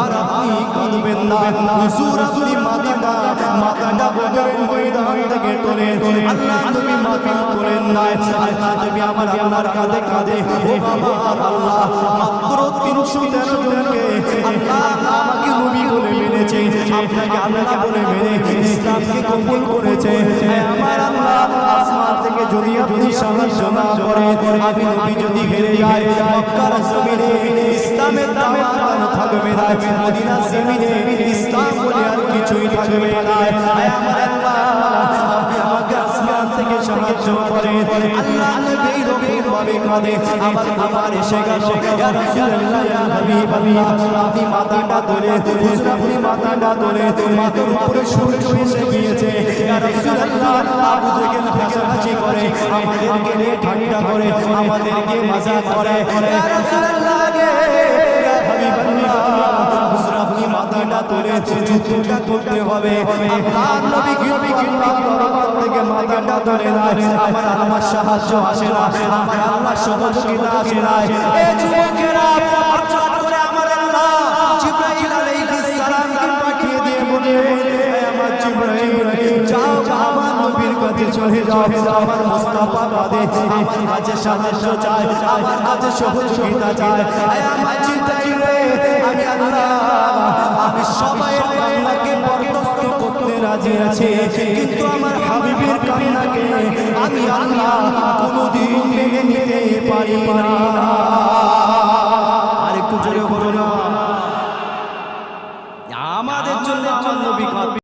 আর আপনি কাঁদবেন না। হুজুর, আপনি মাথাটা মাথাটা বদরের ময়দান থেকে তোলে আল্লাহ, তুমি মাথা তোলেন না। আল্লাহ, তুমি আপনাকে আল্লাহ বলে মেনে ইসলামকে কবুল করেছে। যদি আপনি সাহায্য না করেন আমি নবী যদি হেরে যাই মক্কার জমিনে ইসলামের দামাদান থাকবে না মদিনা জমিনে ইসলাম বলে আর কিছুই থাকবে না। আমার আল্লাহ আপনি মাথাটা ধরে, হুজুর, আপনি মাথাটা ধরে, মাথার উপরে সূর্য এসে গিয়েছে রাসূলুল্লাহ আবু হাসাহাসি করে আমাদেরকে নিয়ে ঠান্ডা করে আমাদেরকে মজা করে। মাথাটা ধরে যুদ্ধটা করতে হবে। আল্লাহ নবী কি আল্লাহ থেকে মাথাটা ধরে না আমার সাহায্য আসে না আমার আল্লাহ সহযোগিতা আসে না। এ যুবকেরা তুমি চলে যাও আমার মোস্তফা কাঁদে আমার কাছে সাহায্য চায় আমার কাছে সহযোগিতা চায় আমার চিন্তাই রে আমি আল্লাহ আমি সবাই বাংলাকে বরদাস্ত করতে রাজি আছি। কিন্তু আমার হাবিবের কান্নাকে আমি আল্লাহ কোনোদিন মেনে নিতে পারি না। আর জোরে বলো না আমাদের জন্য আমার